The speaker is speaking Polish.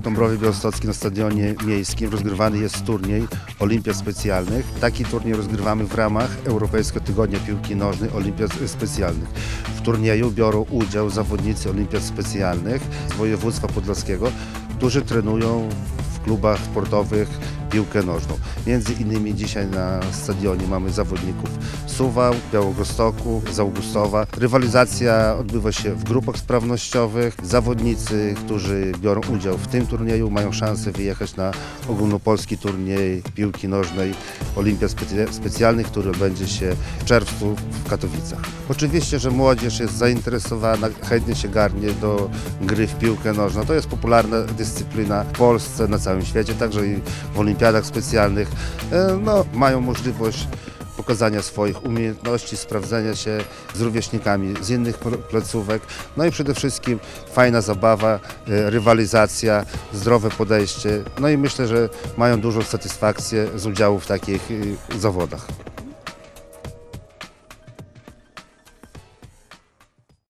Dąbrowie Białostockiej na stadionie miejskim rozgrywany jest turniej Olimpiad Specjalnych. Taki turniej rozgrywamy w ramach Europejskiego Tygodnia Piłki Nożnej Olimpiad Specjalnych. W turnieju biorą udział zawodnicy Olimpiad Specjalnych z województwa podlaskiego, którzy trenują w klubach sportowych piłkę nożną. Między innymi dzisiaj na stadionie mamy zawodników Suwał, Białogostoku, z Augustowa. Rywalizacja odbywa się w grupach sprawnościowych. Zawodnicy, którzy biorą udział w tym turnieju mają szansę wyjechać na ogólnopolski turniej piłki nożnej Olimpiad Specy- Specjalnych, który odbędzie się w czerwcu w Katowicach. Oczywiście, że młodzież jest zainteresowana, chętnie się garnie do gry w piłkę nożną. To jest popularna dyscyplina w Polsce, na całym świecie, także i w olimpiadach specjalnych. E, No, mają możliwość pokazania swoich umiejętności, sprawdzenia się z rówieśnikami z innych pl- placówek. No i przede wszystkim fajna zabawa, e, rywalizacja, zdrowe podejście. No i myślę, że mają dużą satysfakcję z udziału w takich e, zawodach.